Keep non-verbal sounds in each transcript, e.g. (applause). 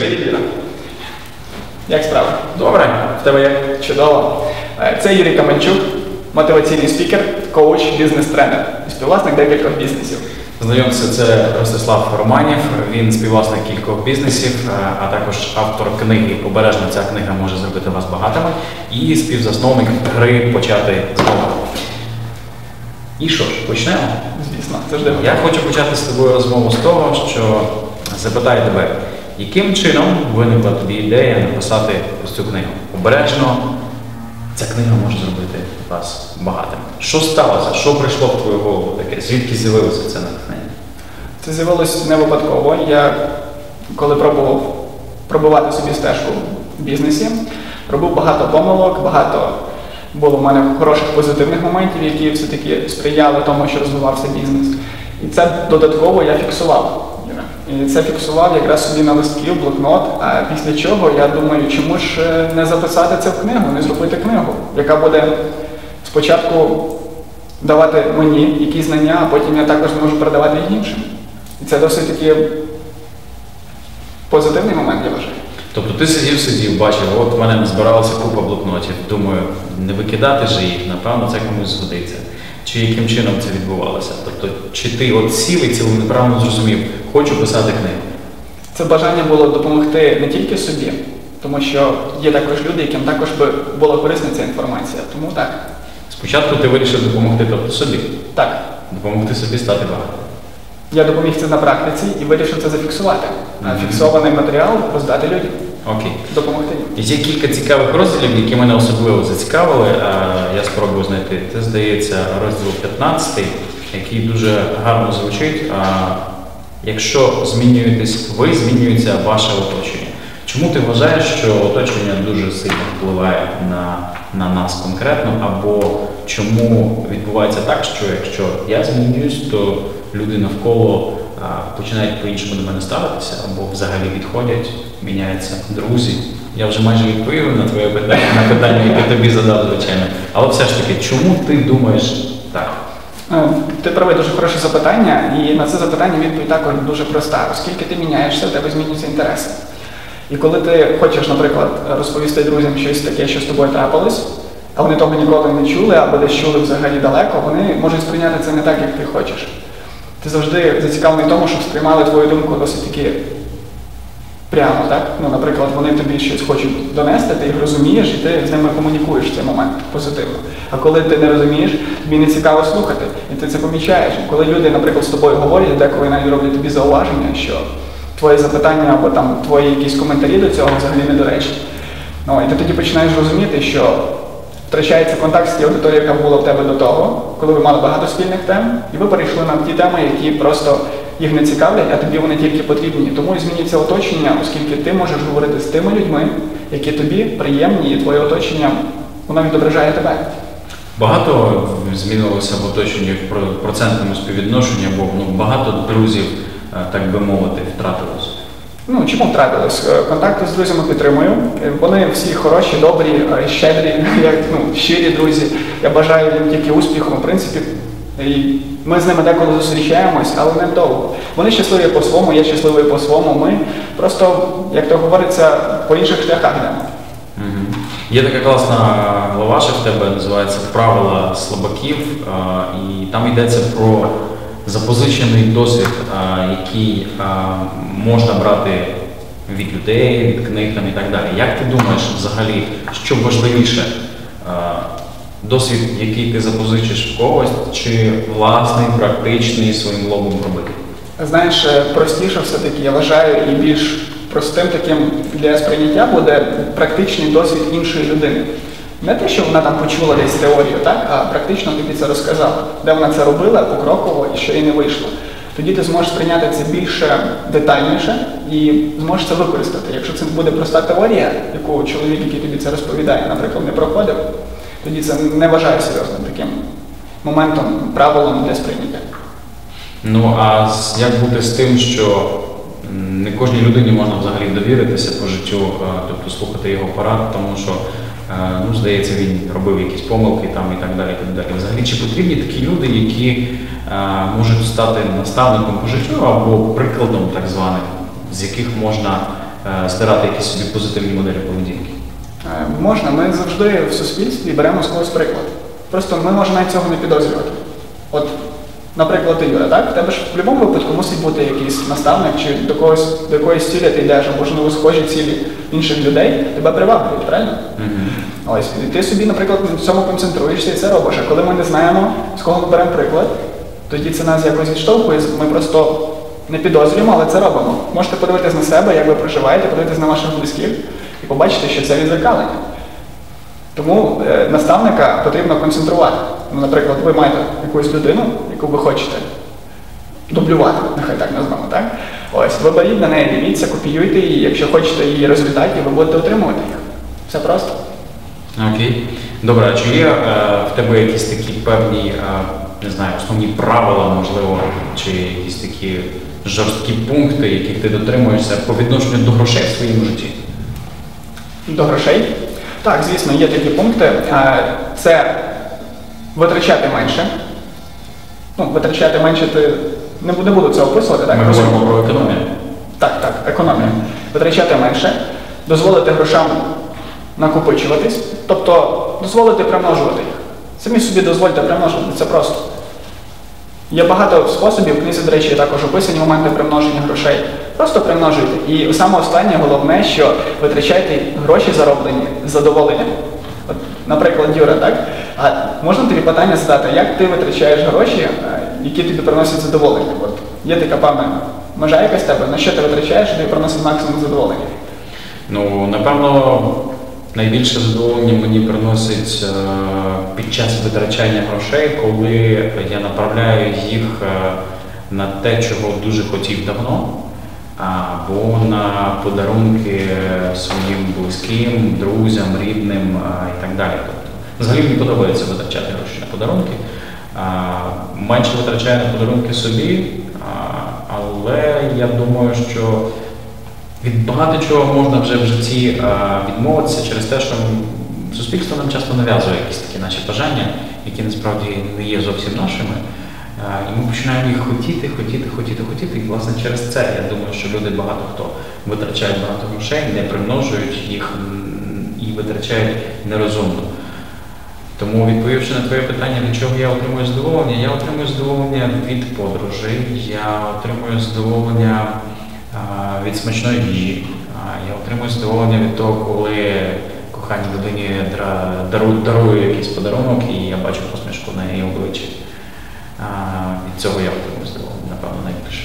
Привіт. Юра. Як справа? Добре. В тебе як чудово. Е, Це Юрій Каменчук, мотиваційний спікер, коуч, бізнес-тренер і співвласник декількох бізнесів. Знайомся, це Ростислав Романів. Він співвласник кількох бізнесів, е, а також автор книги Обережно ця книга може зробити вас багатими і співзасновник гри Почати знову. І що ж, почнемо? Звісно, завжди Я хочу почати з тобою розмову з того, що запитаю тебе, яким чином виникла тобі ідея написати ось цю книгу? Обережно ця книга може зробити вас багатим. Що сталося? Що прийшло в твою голову таке? Звідки з'явилося це натхнення? Це з'явилось не випадково. Я коли пробував пробувати собі стежку в бізнесі, робив багато помилок, багато було в мене хороших позитивних моментів, які все-таки сприяли тому, що розвивався бізнес. І це додатково я фіксував. І це фіксував якраз собі на листки, в блокнот. А після чого я думаю, чому ж е, не записати це в книгу, не зробити книгу, яка буде спочатку давати мені якісь знання, а потім я також зможу передавати їх іншим. І це досить таки позитивний момент, я вважаю. Тобто ти сидів, сидів, бачив, от в мене збиралася купа блокнотів. Думаю, не викидати же їх, напевно, це комусь згодиться. Чи яким чином це відбувалося? Тобто, чи ти от сів і ціленаправно зрозумів, хочу писати книгу? Це бажання було допомогти не тільки собі, тому що є також люди, яким також би була корисна ця інформація. Тому так. Спочатку ти вирішив допомогти тобто собі, Так. допомогти собі стати багатим. Я допоміг це на практиці і вирішив це зафіксувати. А Мгм. фіксований матеріал роздати людям, Окей. допомогти. Є кілька цікавих розділів, які мене особливо зацікавили. Я спробую знайти. Це здається розділ 15, який дуже гарно звучить. Якщо змінюєтесь ви, змінюється ваше оточення. Чому ти вважаєш, що оточення дуже сильно впливає на, на нас конкретно, або чому відбувається так, що якщо я змінююсь, то люди навколо починають по-іншому до мене ставитися, або взагалі відходять, міняються друзі. Я вже майже відповів на твоє питання, на питання, яке тобі задав, звичайно. Але все ж таки, чому ти думаєш так? Е, Ти правий дуже хороше запитання, і на це запитання відповідь також дуже проста. Оскільки ти міняєшся, у тебе змінюються інтереси. І коли ти хочеш, наприклад, розповісти друзям щось таке, що з тобою трапилось, а вони того ніколи не чули, або десь чули взагалі далеко, вони можуть сприйняти це не так, як ти хочеш. Ти завжди зацікавлений в тому, щоб сприймали твою думку досить таки прямо, так? Ну, наприклад, вони тобі щось хочуть донести, ти їх розумієш і ти з ними комунікуєш в цей момент позитивно. А коли ти не розумієш, тобі не цікаво слухати, і ти це помічаєш. Коли люди, наприклад, з тобою говорять, деколи навіть роблять тобі зауваження, що твої запитання або там твої якісь коментарі до цього взагалі недоречні. Ну, і ти тоді починаєш розуміти, що втрачається контакт з тією аудиторією, яка була в тебе до того, коли ви мали багато спільних тем, і ви перейшли на ті теми, які просто їх не цікавлять, а тобі вони тільки потрібні. Тому і змінюється оточення, оскільки ти можеш говорити з тими людьми, які тобі приємні, і твоє оточення воно відображає тебе. Багато змінилося в оточенні в процентному співвідношенні, бо ну, багато друзів, е, так би мовити, втратилось. Ну, чому втратились? Е, Контакти з друзями підтримую. Е, Вони всі хороші, добрі, е, щедрі, (laughs) як ну, щирі друзі. Я бажаю їм тільки успіху. В принципі, і ми з ними деколи зустрічаємось, але не довго. Вони щасливі по-своєму, я щасливий по-своєму. Ми просто, як то говориться, по інших шляхах йдемо. Мгм. Є така класна глава, що в тебе називається Правила слабаків, і там йдеться про запозичений досвід, який можна брати від людей, від книг там і так далі. Як ти думаєш взагалі, що важливіше? Досвід, який ти запозичиш в когось, чи власний, практичний своїм лобом робити? Знаєш, е, простіше все-таки, я вважаю, і більш простим таким для сприйняття буде практичний досвід іншої людини. Не те, що вона там почула десь теорію, так, а практично тобі це розказала, де вона це робила покроково і що їй не вийшло. Тоді ти зможеш сприйняти це більше детальніше і зможеш це використати. Якщо це буде проста теорія, яку чоловік, який тобі це розповідає, наприклад, не проходив, тоді це не вважаю серйозним таким моментом, правилом для сприйняття. Ну а як бути з тим, що не кожній людині можна взагалі довіритися по життю, тобто слухати його порад, тому що ну, здається, він робив якісь помилки там і так далі. Так далі. Взагалі, чи потрібні такі люди, які е, можуть стати наставником по життю або прикладом так званим, з яких можна е, стирати якісь собі позитивні моделі поведінки? Е, Можна, ми завжди в суспільстві беремо з когось приклад. Просто ми можемо навіть цього не підозрювати. От, наприклад, ти Юра, так? В тебе ж в будь-якому випадку мусить бути якийсь наставник чи до когось до якоїсь цілі ти йдеш, або можливо схожі цілі інших людей, тебе приваблюють, правильно? Ось, і ти собі, наприклад, на цьому концентруєшся і це робиш. А коли ми не знаємо, з кого ми беремо приклад, тоді це нас якось відштовхує, ми просто не підозрюємо, але це робимо. Можете подивитись на себе, як ви проживаєте, подивитись на ваших близьких і побачити, що це відзеркалення. Тому е, наставника потрібно концентрувати. Ну, наприклад, ви маєте якусь людину, яку ви хочете дублювати, нехай так назвемо, так? Ось, ви беріть на неї, дивіться, копіюйте її, якщо хочете її результатів, ви будете отримувати їх. Все просто. Окей. Добре, а чи є е, в тебе якісь такі певні, е, не знаю, основні правила, можливо, чи якісь такі жорсткі пункти, яких ти дотримуєшся по відношенню до грошей в своєму житті? До грошей. Так, звісно, є такі пункти. Е, Це витрачати менше. Ну, витрачати менше ти не буду, не буду це описувати. Так, Ми говоримо про економію. Так, так, економія. Витрачати менше, дозволити грошам накопичуватись, тобто дозволити примножувати їх. Самі собі дозвольте примножувати, це просто. Є багато способів, в книзі, до речі, також описані моменти примноження грошей. Просто примножуйте. І саме останнє головне, що витрачайте гроші зароблені з задоволенням. От, наприклад, Юра, так? А можна тобі питання задати, як ти витрачаєш гроші, е, які тобі приносять задоволення? От є така певна межа якась тебе, на що ти витрачаєш, тобі приносить максимум задоволення? Ну, напевно, найбільше задоволення мені приносить е, під час витрачання грошей, коли я направляю їх е, на те, чого дуже хотів давно, або на подарунки своїм близьким, друзям, рідним і так далі. Взагалі мені подобається витрачати гроші на подарунки. Менше витрачаю на подарунки собі, але я думаю, що від багато чого можна вже в житті відмовитися через те, що суспільство нам часто нав'язує якісь такі наші бажання, які насправді не є зовсім нашими. І ми починаємо їх хотіти, хотіти, хотіти, хотіти. І власне через це я думаю, що люди багато хто витрачають багато грошей, не примножують їх і витрачають нерозумно. Тому, відповівши на твоє питання, від чого я отримую задоволення, я отримую задоволення від подорожей, я отримую задоволення від смачної їжі, я отримую задоволення від того, коли коханій людині дарую якийсь подарунок і я бачу посмішку на її обличчі. Від цього я отримую задоволення, напевно, найбільше.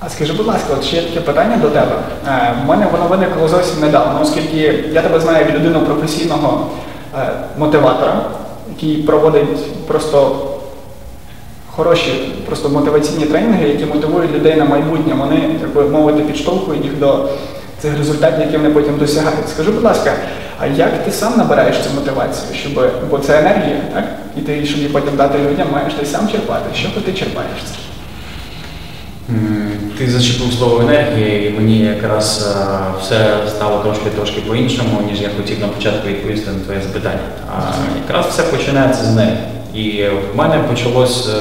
А скажи, будь ласка, от ще таке питання до тебе. Е, В мене воно виникло зовсім недавно, оскільки я тебе знаю як людину професійного е, мотиватора, який проводить просто хороші, просто мотиваційні тренінги, які мотивують людей на майбутнє. Вони, так би мовити, підштовхують їх до цих результатів, які вони потім досягають. Скажи, будь ласка, а як ти сам набираєш цю мотивацію? Щоб, бо це енергія, так? І ти, щоб її потім дати людям, маєш ти сам черпати. Що ти черпаєш? Ти зачепив слово енергія, і мені якраз е, все стало трошки трошки по-іншому, ніж я хотів на початку відповісти на твоє запитання. А якраз все починається з енергії. І в мене почалось е,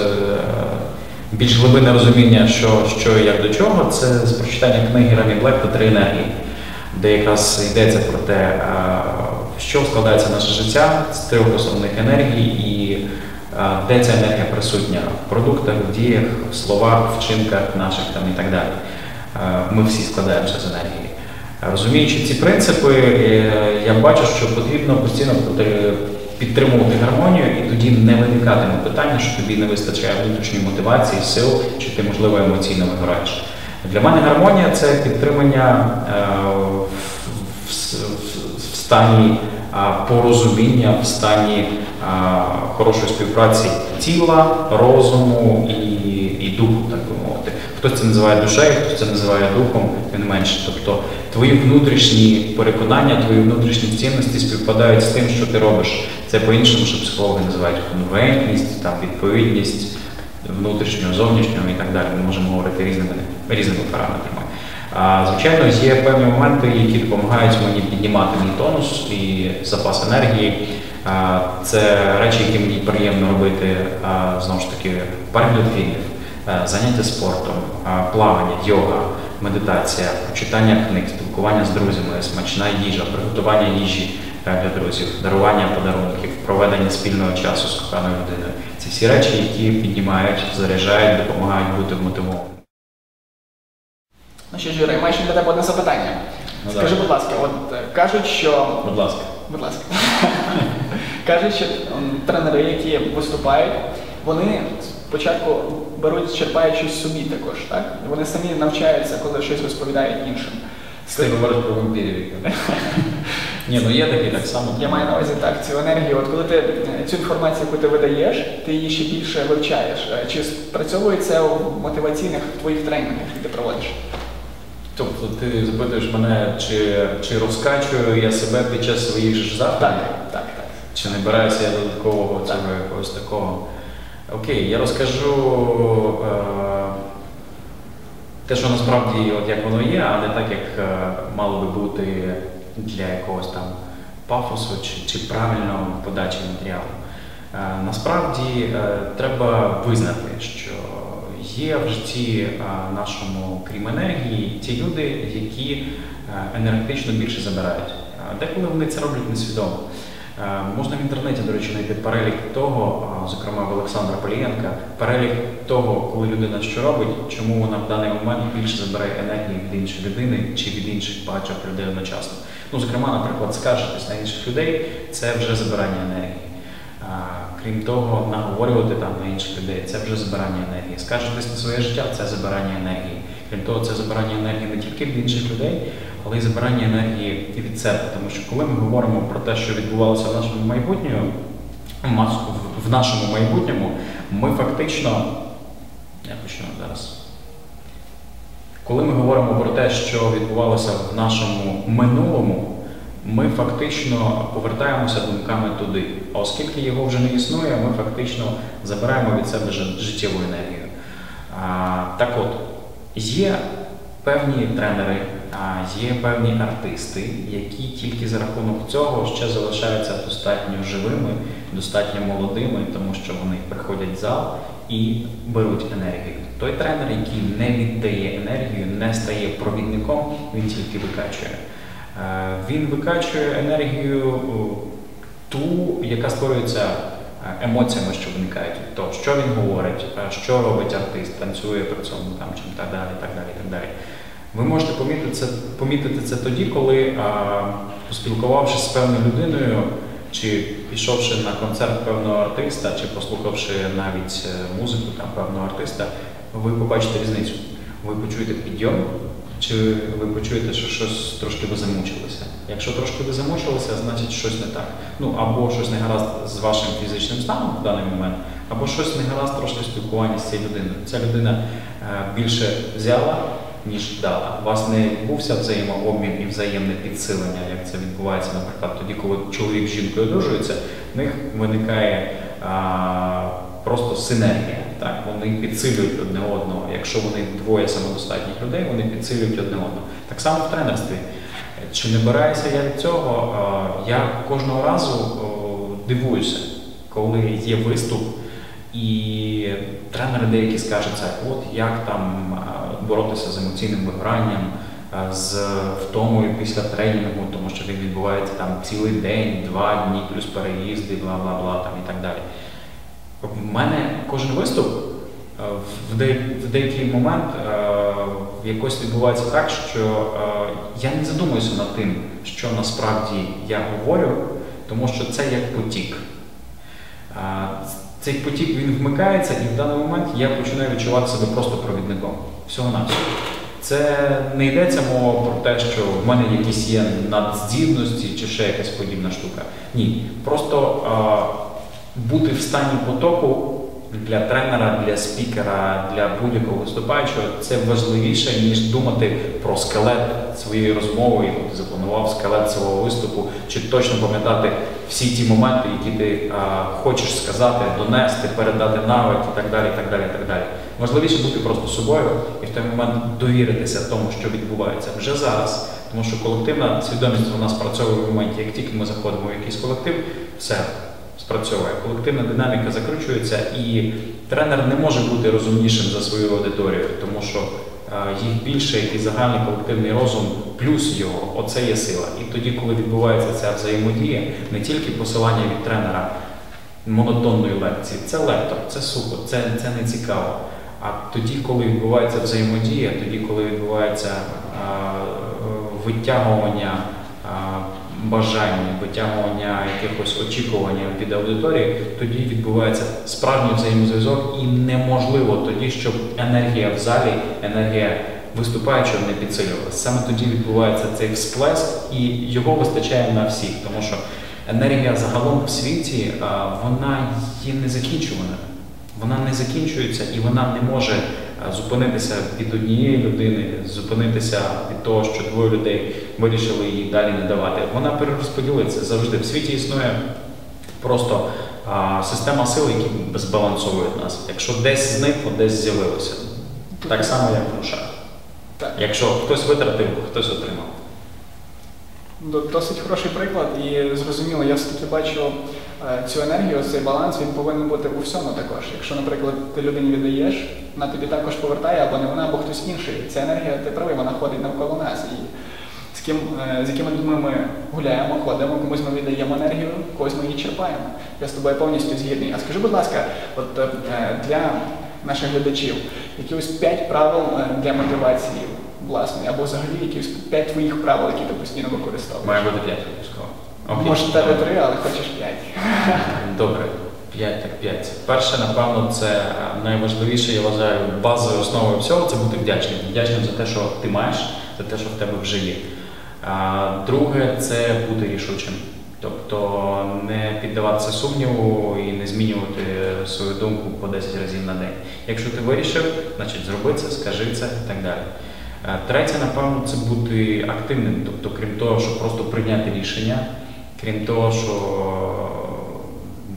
більш глибинне розуміння, що, що як до чого, це з прочитання книги Ремі Блекта Три енергії, де якраз йдеться про те, е, що складається наше життя з трьох основних енергій і де ця енергія присутня в продуктах, в діях, в словах, вчинках наших там і так далі. Е, Ми всі складаємося з енергії. Розуміючи ці принципи, е, я бачу, що потрібно постійно підтримувати гармонію, і тоді не виникатиме питання, що тобі не вистачає внутрішньої мотивації, сил, чи ти, можливо, емоційно вигораєш. Для мене гармонія це підтримання е, в, стані порозуміння, в стані хорошої співпраці тіла, розуму і, і духу, так би мовити. Хтось це називає душею, хтось це називає духом, не менше. Тобто твої внутрішні переконання, твої внутрішні цінності співпадають з тим, що ти робиш. Це по-іншому, що психологи називають конгруентність, там, відповідність внутрішнього, зовнішнього і так далі. Ми можемо говорити різними, різними параметрами. Звичайно, є певні моменти, які допомагають мені піднімати мій тонус і запас енергії. Це речі, які мені приємно робити знову ж таки перегляд фільмів, заняття спортом, плавання, йога, медитація, прочитання книг, спілкування з друзями, смачна їжа, приготування їжі е, для друзів, дарування подарунків, проведення спільного часу з коханою людиною. Це всі речі, які піднімають, заряджають, допомагають бути вмотивованим. Ну що ж, Юрій, маю ще для тебе одне запитання. Ну, Скажи, давай. будь ласка, от е, кажуть, що Будь ласка. Будь ласка. (laughs) Кажуть, що тренери, які виступають, вони спочатку беруть, черпають щось собі також, так? Вони самі навчаються, коли щось розповідають іншим. Ти говориш про вампірів. (laughs) Ні, ну є такі так само. Я маю на увазі так, цю енергію. От коли ти е, цю інформацію, яку ти видаєш, ти її ще більше вивчаєш. Е, Чи спрацьовує це у мотиваційних твоїх тренінгах, які ти проводиш? Тобто ти запитуєш мене, чи, чи розкачую я себе під час своїх ж заходів? Так, так, так. Чи не бираюся я додаткового цього якогось такого? Окей, я розкажу е, те, що насправді от як воно є, а не так, як е, мало би бути для якогось там пафосу чи, чи правильної подачі матеріалу. Е, насправді е, треба визнати, що є в житті нашому, крім енергії, ті люди, які енергетично більше забирають. Деколи вони це роблять несвідомо. Можна в інтернеті, до речі, знайти перелік того, зокрема в Олександра Полієнка, перелік того, коли людина що робить, чому вона в даний момент більше забирає енергії від іншої людини чи від інших багатьох людей одночасно. Ну, зокрема, наприклад, скаржитись на інших людей це вже забирання енергії. Крім того, наговорювати там на інших людей це вже забирання енергії. Скаржитись на своє життя це забирання енергії. Крім того, це забирання енергії не тільки від інших людей, але й забирання енергії від себе. Тому що коли ми говоримо про те, що відбувалося в нашому майбутньому, в нашому майбутньому, ми фактично. Я почну зараз. Коли ми говоримо про те, що відбувалося в нашому минулому, ми фактично повертаємося думками туди. А оскільки його вже не існує, ми фактично забираємо від себе життєву енергію. А, так от, є певні тренери, а, є певні артисти, які тільки за рахунок цього ще залишаються достатньо живими, достатньо молодими, тому що вони приходять в зал і беруть енергію. Той тренер, який не віддає енергію, не стає провідником, він тільки викачує. Е, Він викачує енергію ту, яка створюється е, емоціями, що виникають від того, що він говорить, е, що робить артист, танцює при цьому там чим так далі, так далі, так далі. Ви можете помітити це, помітити це тоді, коли, поспілкувавшись з певною людиною, чи пішовши на концерт певного артиста, чи послухавши навіть музику там певного артиста, ви побачите різницю. Ви почуєте підйом, чи ви почуєте, що щось трошки ви замучилися. Якщо трошки ви замучилися, значить щось не так. Ну або щось не гаразд з вашим фізичним станом в даний момент, або щось не гаразд трошки в спілкуванні з цією людиною. Ця людина е, більше взяла, ніж дала. У вас не відбувся взаємообмін і взаємне підсилення, як це відбувається, наприклад, тоді, коли чоловік з жінкою одружується, в них виникає а, просто синергія. Так? Вони підсилюють одне одного. Якщо вони двоє самодостатніх людей, вони підсилюють одне одного. Так само в тренерстві. Чи не бираюся я від цього? Я кожного разу дивуюся, коли є виступ, і тренери деякі скажуться, от як там боротися з емоційним вигоранням, з втомою після тренінгу, тому що він відбувається там цілий день, два дні, плюс переїзди, бла бла бла там і так далі. В мене кожен виступ е, в, де, в деякий момент е, якось відбувається так, що е, я не задумуюся над тим, що насправді я говорю, тому що це як потік. Цей потік він вмикається, і в даний момент я починаю відчувати себе просто провідником. Всього на всього. Це не йдеться мова про те, що в мене якісь є надздібності чи ще якась подібна штука. Ні. Просто бути в стані потоку для тренера, для спікера, для будь-якого виступаючого це важливіше, ніж думати про скелет своєї розмови, яку ти запланував, скелет свого виступу, чи точно пам'ятати всі ті моменти, які ти е, хочеш сказати, донести, передати навик і так далі. і так далі, і так далі. Важливіше бути просто собою і в той момент довіритися тому, що відбувається вже зараз. Тому що колективна свідомість вона спрацьовує в моменті, як тільки ми заходимо в якийсь колектив, все спрацьовує. Колективна динаміка закручується, і тренер не може бути розумнішим за свою аудиторію, тому що е, їх більше і загальний колективний розум, плюс його, оце є сила. І тоді, коли відбувається ця взаємодія, не тільки посилання від тренера монотонної лекції, це лектор, це сухо, це, це не цікаво. А тоді, коли відбувається взаємодія, тоді, коли відбувається е, витягування бажань, витягування якихось очікувань від аудиторії, тоді відбувається справжній взаємозв'язок, і неможливо тоді, щоб енергія в залі, енергія виступаючого не підсилювалася. Саме тоді відбувається цей всплеск, і його вистачає на всіх, тому що енергія загалом в світі вона є незакінчувана. Вона не закінчується і вона не може зупинитися від однієї людини, зупинитися від того, що двоє людей вирішили її далі не давати. Вона перерозподілиться завжди. В світі існує просто система сил, які збалансовують нас. Якщо десь зникло, десь з'явилося. Так само, як в грошах. Якщо хтось витратив, хтось отримав. До- Досить хороший приклад, і зрозуміло, я все-таки бачу е, цю енергію, цей баланс, він повинен бути у всьому також. Якщо, наприклад, ти людині віддаєш, вона тобі також повертає, або не вона, або хтось інший. Ця енергія, ти правий, вона ходить навколо нас. І з ким, е, з якими людьми ми гуляємо, ходимо, комусь ми віддаємо енергію, когось ми її черпаємо. Я з тобою повністю згідний. А скажи, будь ласка, от е, для наших глядачів, якихось п'ять правил для мотивації власної, або взагалі якісь п'ять твоїх правил, які ти постійно використовуєш. Має бути 5 обов'язково. Може, в тебе три, але хочеш п'ять. (laughs) Добре, 5 так 5. Перше, напевно, це е, найважливіше, я вважаю, базовою основою всього це бути вдячним. Вдячним за те, що ти маєш, за те, що в тебе вже є. А, Друге, це бути рішучим. Тобто не піддаватися сумніву і не змінювати свою думку по 10 разів на день. Якщо ти вирішив, значить зроби це, скажи це і так далі. Е, Третє, напевно, це бути активним, тобто, крім того, щоб просто прийняти рішення, крім того, що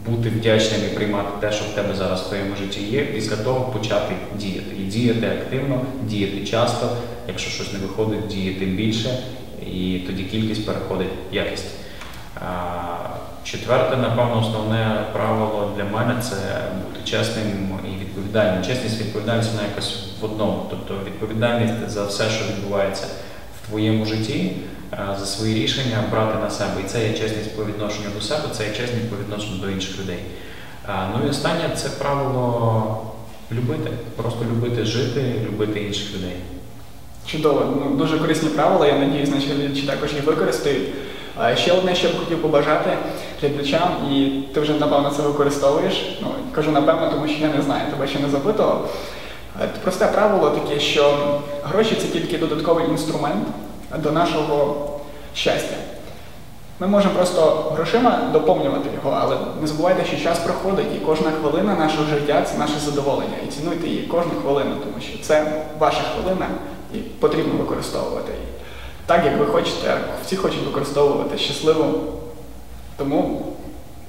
бути вдячним і приймати те, що в тебе зараз в твоєму житті є, після того почати діяти. І діяти активно, діяти часто. Якщо щось не виходить, діяти більше, і тоді кількість переходить в якість. Четверте, напевно, основне правило для мене це бути чесним і відповідальним. Чесність, відповідальність вона якось в одному. Тобто відповідальність за все, що відбувається в твоєму житті, е, за свої рішення брати на себе. І це є чесність по відношенню до себе, це є чесність по відношенню до інших людей. Е, Ну і останнє це правило любити, просто любити жити, любити інших людей. Чудово, ну, дуже корисні правила, я надіюсь, наші глядачі також їх використають. А ще одне, що б хотів побажати глядачам, і ти вже напевно це використовуєш. Ну, кажу напевно, тому що я не знаю, тебе ще не запитував. Е, Просте правило таке, що гроші це тільки додатковий інструмент до нашого щастя. Ми можемо просто грошима доповнювати його, але не забувайте, що час проходить, і кожна хвилина нашого життя це наше задоволення. І цінуйте її кожну хвилину, тому що це ваша хвилина і потрібно використовувати її. Так, як ви хочете, всі хочуть використовувати щасливо. Тому,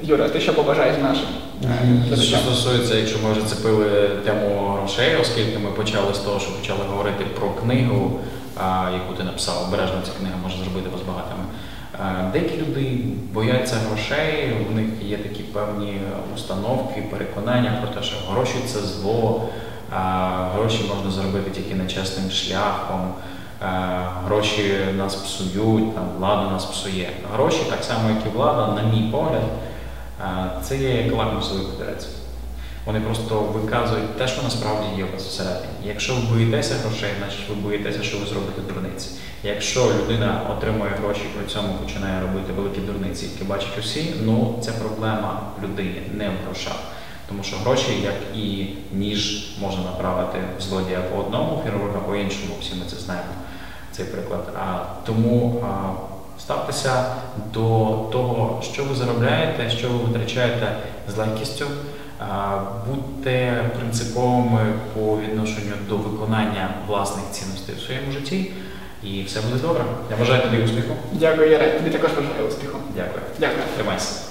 Юра, ти що побажаєш нашим е, Що стосується, якщо ми вже цепили тему грошей, оскільки ми почали з того, що почали говорити про книгу, яку ти написав, обережно ця книга може зробити вас багатими. Деякі люди бояться грошей, у них є такі певні установки, переконання про те, що гроші це зло, гроші можна заробити тільки нечесним шляхом. е, Гроші нас псують, там, влада нас псує. Гроші, так само як і влада, на мій погляд, Це є як лакмусовий папірець. Вони просто виказують те, що насправді є у вас всередині. Якщо ви боїтеся грошей, значить ви боїтеся, що ви зробите дурниці. Якщо людина отримує гроші, при цьому починає робити великі дурниці, які бачать усі, ну це проблема в людині, не в грошах. Тому що гроші, як і ніж, можна направити в злодія по одному, хірурга по іншому, всі ми це знаємо, цей приклад. А тому а, ставтеся до того, що ви заробляєте, що ви витрачаєте з легкістю. Будьте принциповими по відношенню до виконання власних цінностей в своєму житті, і все буде добре. Я бажаю тобі успіху. Дякую, Яре. Тобі також бажаю успіху. Дякую. Дякую. Тримайся.